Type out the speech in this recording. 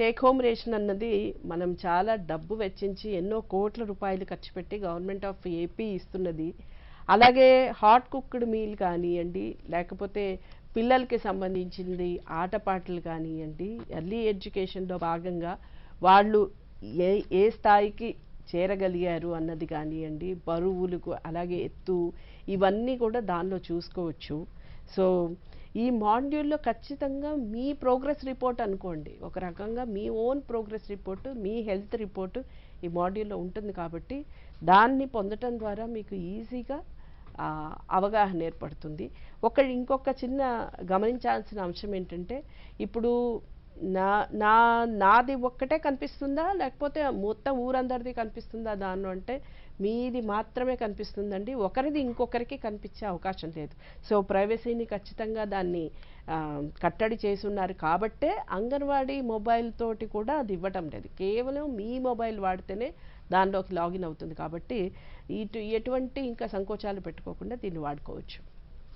Take home ration అన్నది మనం చాలా డబ్బు వెచ్చించి ఎన్నో కోట్ల రూపాయలు ఖర్చు పెట్టి గవర్నమెంట్ ఆఫ్ ఏపీ ఇస్తున్నది. అలాగే హాట్ కుక్డ్ మీల్ కానివ్వండి లేకపోతే పిల్లలకి సంబంధించింది ఆటపాటలు కానివ్వండి ఎర్లీ ఎడ్యుకేషన్లో భాగంగా వాళ్ళు ఏ ఏ స్థాయికి చేరగలిగారు అన్నది కానివ్వండి బరువులకు అలాగే ఎత్తు ఇవన్నీ కూడా దానిలో చూసుకోవచ్చు. సో ఈ మాడ్యూల్లో ఖచ్చితంగా మీ ప్రోగ్రెస్ రిపోర్ట్ అనుకోండి. ఒక రకంగా మీ ఓన్ ప్రోగ్రెస్ రిపోర్టు మీ హెల్త్ రిపోర్టు ఈ మాడ్యూల్లో ఉంటుంది కాబట్టి దాన్ని పొందటం ద్వారా మీకు ఈజీగా అవగాహన ఏర్పడుతుంది. ఒక ఇంకొక చిన్న గమనించాల్సిన అంశం ఏంటంటే ఇప్పుడు నా నా నాది ఒక్కటే కనిపిస్తుందా? లేకపోతే మొత్తం ఊరందరిది కనిపిస్తుందా దాన్ని అంటే మీది మాత్రమే కనిపిస్తుందండి. ఒకరిది ఇంకొకరికి కనిపించే అవకాశం లేదు. సో ప్రైవసీని ఖచ్చితంగా దాన్ని కట్టడి చేసి ఉన్నారు కాబట్టే అంగన్వాడీ మొబైల్ తోటి కూడా అది ఇవ్వటం లేదు. కేవలం మీ మొబైల్ వాడితేనే దానిలోకి లాగిన్ అవుతుంది కాబట్టి ఇటు ఎటువంటి ఇంకా సంకోచాలు పెట్టుకోకుండా దీన్ని వాడుకోవచ్చు.